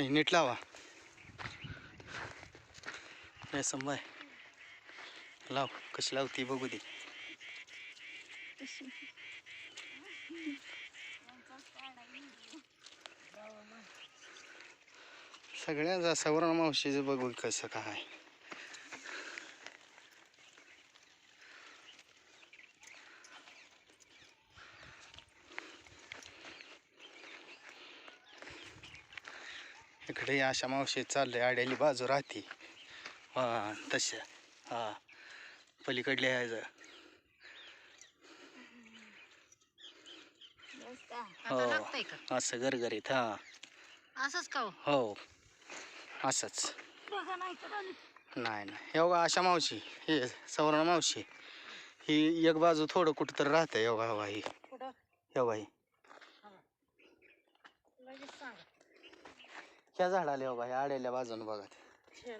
नाही नीट लावा. नाही संभाय. लाव कशी लावती बघू दे. सगळ्या सवर्ण मावशीचं बघू कसं काय. इकडे या अशा मावशी चाललंय आड्याली बाजू राहते. हा तशा. हा पलीकडले यायचं आता हो. लागतंय का? असं गरगरीत हा. असंच का हो? हो असंच. नाही. नाही. हे बघा अशा मावशी हे सवर्ण मावशी. ही एक बाजू थोडं कुठं तर राहतं हे बघा हे बघा ही कुठं हे बघा ही लगेच सांगा ह्या झाडाला हे बघा ह्या आड्याल्या बाजून बघा ते. हे.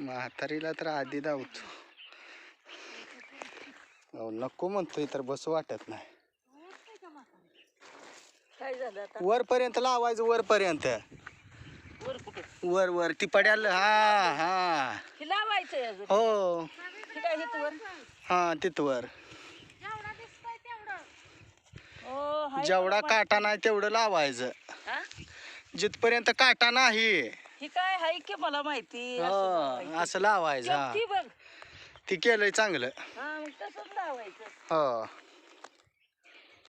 म्हातारीला तर आधी धावतो. नको म्हणतोय तर बसू वाटत नाही. काय झालं आता? वरपर्यंत लावायचं वरपर्यंत. वर वर वर ती पड्याल हा. हा अजून. हो. हे तिथवर जेवढा. काटा नाही तेवढं लावायचं. हा? जिथपर्यंत काटा नाही. हे काय हाय की मला माहिती? असं हो, लावायचं. असं लावायचं हा. ती बघ. ती केलंय चांगलं. हा मग तसंच लावायचं. हो.